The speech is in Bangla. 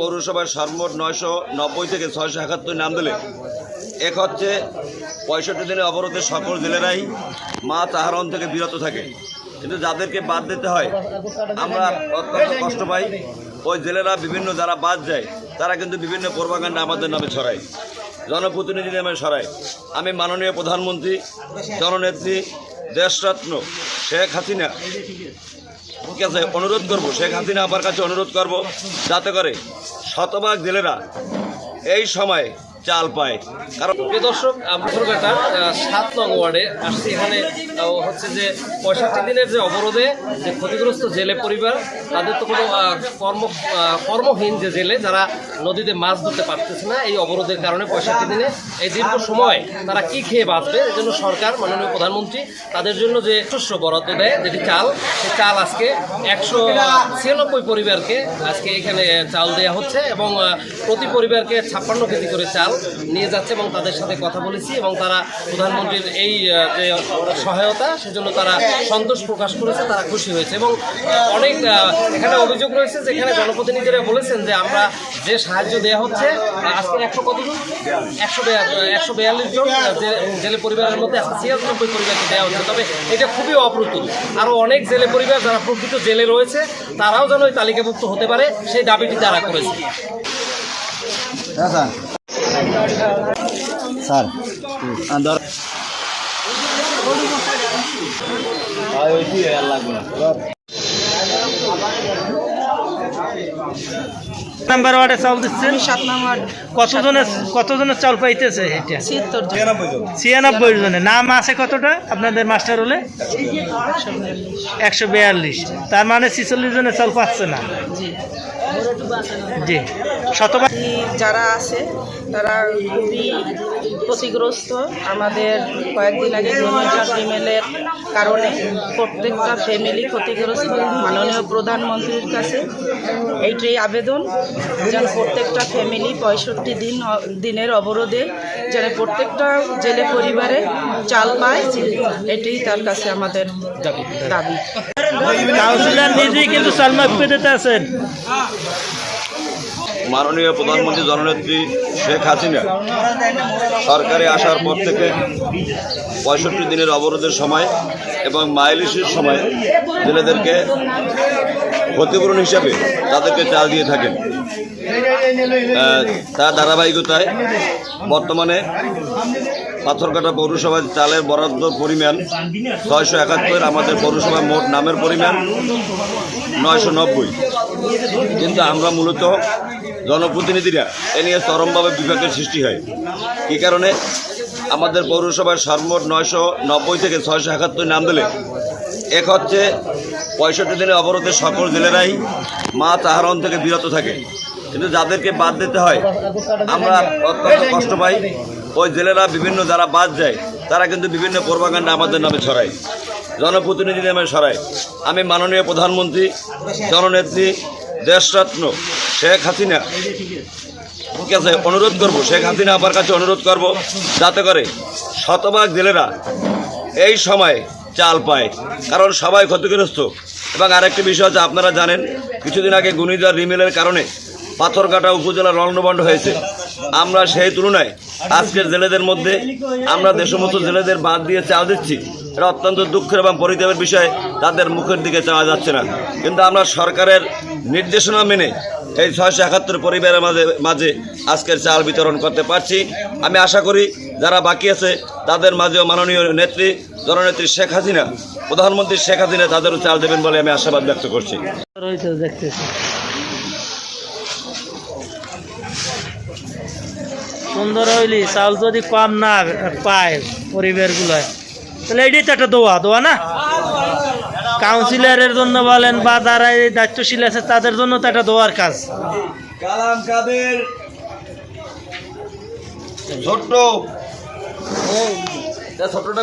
পৌরসভার সর্বমোট নয়শো নব্বই থেকে ছয়শো একাত্তর নাম দিলে। এক হচ্ছে পঁয়ষট্টি দিনের অবরোধে সকল জেলেরাই মাছ আহরণ থেকে বিরত থাকে। কিন্তু যাদেরকে বাদ দিতে হয়, আমরা অত্যন্ত কষ্ট পাই। ওই জেলেরা বিভিন্ন যারা বাদ যায়, তারা কিন্তু বিভিন্ন প্রভাকাণ্ডা আমাদের নামে ছড়ায়। জনপ্রতিনিধি নামে ছড়ায়। আমি মাননীয় প্রধানমন্ত্রী, জননেত্রী দেশরত্ন শেখ হাসিনা ঠিক আছে, অনুরোধ করব, শেখ হাসিনা আপার কাছে অনুরোধ করব, যাতে করে শতভাগ জেলেরা এই সময় চাল পায়। কারণ দর্শক আমফরঘাটা সাত নং ওয়ার্ডে আসছি। এখানে হচ্ছে যে পঁয়ষট্টি দিনের যে অবরোধে যে ক্ষতিগ্রস্ত জেলে পরিবার, তাদের তো কোনো কর্ম কর্মহীন যে জেলে, যারা নদীতে মাছ ধরতে পারতেছে না, এই অবরোধের কারণে পঁয়ষট্টি দিনে এই দীর্ঘ সময় তারা কি খেয়ে বাঁচবে এই জন্য সরকার, মাননীয় প্রধানমন্ত্রী, তাদের জন্য যে শস্য বরাদ্দ দেয়, যেটি চাল সেই চাল আজকে একশো ছিয়ানব্বই পরিবারকে আজকে এখানে চাল দেওয়া হচ্ছে এবং প্রতি পরিবারকে ছাপ্পান্ন কেজি করে চাল নিয়ে যাচ্ছে এবং তাদের সাথে কথা বলেছি এবং তারা প্রধানমন্ত্রীর এই যে সহায়তা, সেজন্য তারা সন্তোষ প্রকাশ করেছে, তারা খুশি হয়েছে এবং অনেক এখানে অভিযোগ রয়েছে যে এখানে জনপ্রতিনিধিরা বলেছেন যে আমরা যে সাহায্য দেওয়া হচ্ছে আজকে একশো কতজন? একশো একশো বিয়াল্লিশ জন জেলে পরিবারের মধ্যে ছিয়ানব্বই পরিবারকে দেওয়া হচ্ছে। তবে এটা খুবই অপ্রতুল। আরও অনেক জেলে পরিবার যারা প্রকৃত জেলে রয়েছে, তারাও যেন ওই তালিকাভুক্ত হতে পারে, সেই দাবিটি তারা করেছে। হ্যাঁ স্যার নাম্বার ওয়ার্ডে চাউল দিচ্ছেন? সাত নম্বর কতজনের কতজনের চাউল পাইতেছে এটা? ছিয়ানব্বই জনে নাম আছে কতটা? আপনাদের মাস্টার হলে? একশো বিয়াল্লিশ। তার মানে ছিচল্লিশ জনের চাউল পাচ্ছে না? জি। যারা আছে তারা খুবই ক্ষতিগ্রস্ত। আমাদের কয়েকদিন আগে ঘূর্ণিঝড় বিমেলের কারণে প্রত্যেকটা ফ্যামিলি ক্ষতিগ্রস্ত। মাননীয় প্রধানমন্ত্রীর কাছে এইটাই আবেদন যেন প্রত্যেকটা ফ্যামিলি পঁয়ষট্টি দিন দিনের অবরোধে যেন প্রত্যেকটা জেলে পরিবারে চাল পায় এটাই তার কাছে আমাদের দাবি। কাউন্সিলর নিজেই কিন্তু চাল মাপে দিতে আছেন। মাননীয় প্রধানমন্ত্রী জননেত্রী শেখ হাসিনা সরকারে আসার পর থেকে পঁয়ষট্টি দিনের অবরোধের সময় এবং মাইলিশের সময় জেলেদেরকে ক্ষতিপূরণ হিসাবে তাদেরকে চাল দিয়ে থাকেন। তার ধারাবাহিকতায় বর্তমানে পাথরকাটা পৌরসভার চালের বরাদ্দ পরিমাণ ছয়শো একাত্তর, আমাদের পৌরসভার মোট নামের পরিমাণ নয়শো নব্বই। কিন্তু আমরা মূলত জনপ্রতিনিধিরা এ নিয়ে চরমভাবে বিভাগের সৃষ্টি হয়। কী কারণে? আমাদের পৌরসভার সর্বমোট নয়শো নব্বই থেকে ছয়শো একাত্তর নাম দিলে এক হচ্ছে পঁয়ষট্টি দিনের অবরোধে সকল জেলেরাই মাছ আহরণ থেকে বিরত থাকে। কিন্তু যাদেরকে বাদ দিতে হয়, আমরা অত্যন্ত কষ্ট পাই। ওই জেলেরা বিভিন্ন যারা বাদ যায়, তারা কিন্তু বিভিন্ন প্রভাকাণ্ডা আমাদের নামে ছড়ায়। জনপ্রতিনিধি নামে ছড়ায় আমি মাননীয় প্রধানমন্ত্রী, জননেত্রী দেশরত্ন শেখ হাসিনা ঠিক আছে অনুরোধ করব, শেখ হাসিনা আপার কাছে অনুরোধ করব যাতে করে শতভাগ জেলেরা এই সময় চাল পায়, কারণ সবাই ক্ষতিগ্রস্ত। এবং আরেকটি বিষয় হচ্ছে আপনারা জানেন, কিছুদিন আগে গুণিদার রিমেলের কারণে পাথরঘাটা উপজেলা রণবণ্ড হয়েছে। আমরা সেই তুলনায় আজকের জেলেদের মধ্যে, আমরা যে জেলেদের বাদ দিয়ে চাল দিচ্ছি। এটা অত্যন্ত দুঃখের এবং পরিতাপের বিষয়, তাদের মুখের দিকে চাওয়া যাচ্ছে না। কিন্তু আমরা সরকারের নির্দেশনা মেনে এই ছয়শো একাত্তর পরিবারের মাঝে মাঝে আজকের চাল বিতরণ করতে পারছি। আমি আশা করি যারা বাকি আছে, তাদের মাঝেও মাননীয় নেত্রী, জননেত্রী শেখ হাসিনা, প্রধানমন্ত্রী শেখ হাসিনা তাদেরও চাল দেবেন বলে আমি আশাবাদ ব্যক্ত করছি। সুন্দর হইলি, চাল যদি কম না পায় পরিবারগুলোয়। তাহলে এটাই তো একটা দোয়া দোয়া না কাউন্সিলরের জন্য বলেন বা যারা এই দায়িত্বশীল আছে তাদের জন্য তো একটা দোয়ার কাজ কালাম কাদের ছোট্ট ছোট্টটা